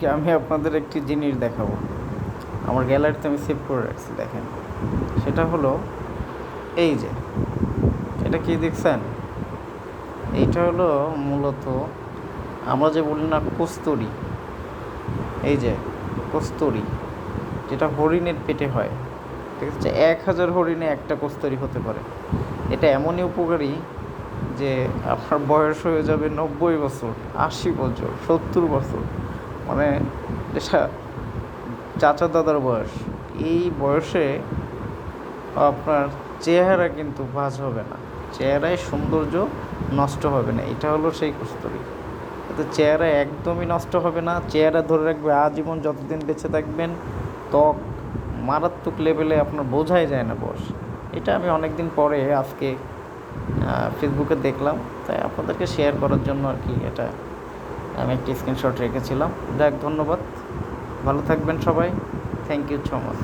আজকে আমি আপনাদের একটি জিনিস দেখাবো। আমার গ্যালারিতে আমি সেভ করে রাখছি, দেখেন। সেটা হলো, এই যে, এটা কি দেখছেন? এইটা হলো মূলত আমরা যে বলি না কস্তুরি, এই যে কস্তুরি, যেটা হরিণের পেটে হয়। ঠিক আছে? এক হাজার হরিণে একটা কস্তুরি হতে পারে। এটা এমনই উপকারী যে আপনার বয়স হয়ে যাবে নব্বই বছর, আশি বছর, সত্তর বছর। মানে এটা চাচা দাদার বয়স, এই বয়সে আপনার চেহারা কিন্তু ভাজ হবে না। চেহারায় সৌন্দর্য নষ্ট হবে না, এটা হলো সেই কস্তুরি। এতে চেহারা একদমই নষ্ট হবে না, চেহারা ধরে রাখবে, আজীবন যতদিন বেঁচে থাকবেন, ত্বক মারাত্মক লেভেলে আপনার বোঝাই যায় না বয়স। এটা আমি অনেক দিন পরে আজকে ফেসবুকে দেখলাম, তাই আপনাদেরকে শেয়ার করার জন্য আর কি এটা আমি একটি স্ক্রিনশট রেখেছিলাম। যাক ধন্যবাদ। ভালো থাকবেন সবাই। Thank you so much